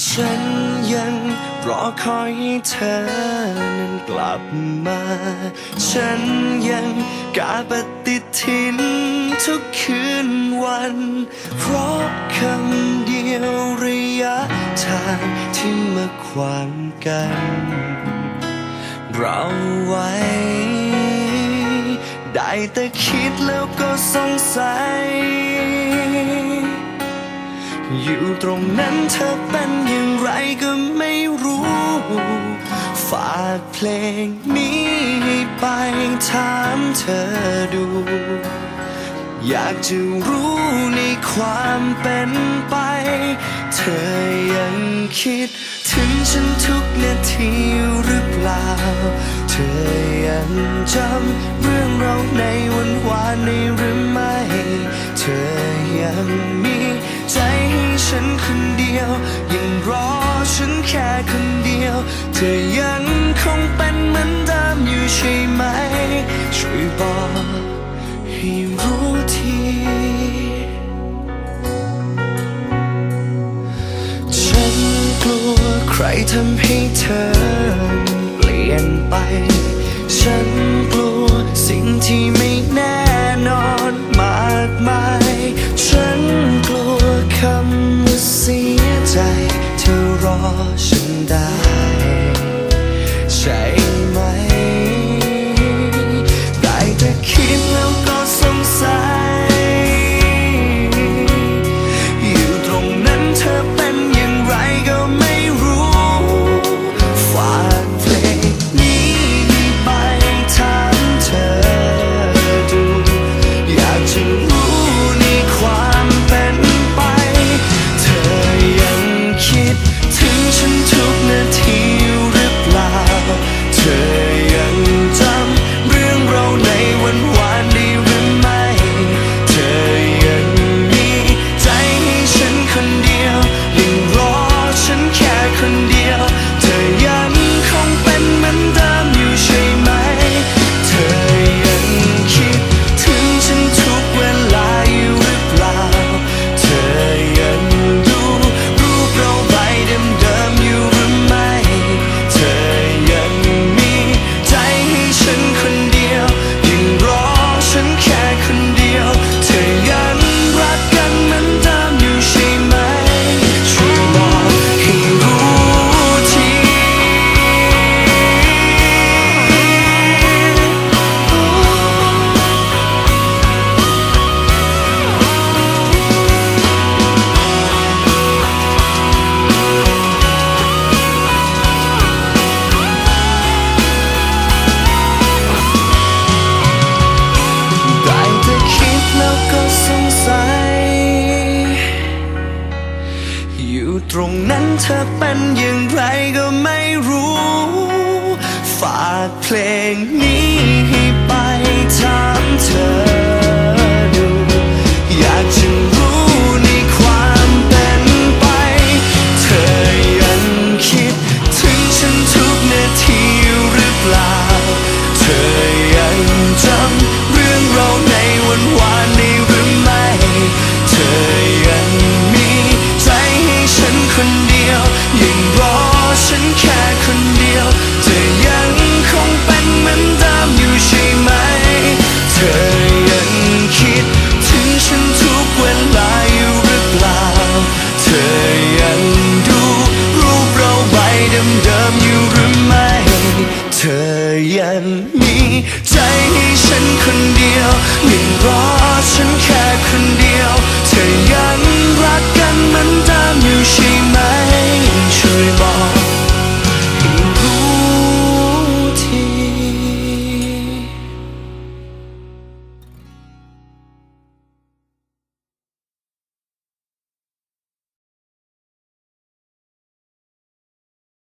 ฉันยังรอคอยให้เธอนั้นกลับมา ฉันยังกาปฏิทินทุกคืนวัน เพราะคำเดียวระยะทางที่มาขวางกัน เราไว้ ได้แต่คิดแล้วก็สงสัย อยู่ตรงนั้นเธอเป็น ฝากเพลงนี้ให้ไปถามเธอดู อยากจะรู้ในความเป็นไป เธอยังคิดถึงฉันทุกนาทีหรือเปล่า เธอยังจำเรื่องเราในวันวานในหรือไม่ เธอยังมีใจ บอกให้รู้ทีฉันกลัวใครทำให้เธอเปลี่ยนไป ฉันกลัวสิ่งที่ไม่ ตรงนั้นเธอเป็นอย่างไรก็ไม่รู้ ฝากเพลงนี้ ธอยังมีใจให้ฉันคนเดียวยังรอฉันแค่คนเดียว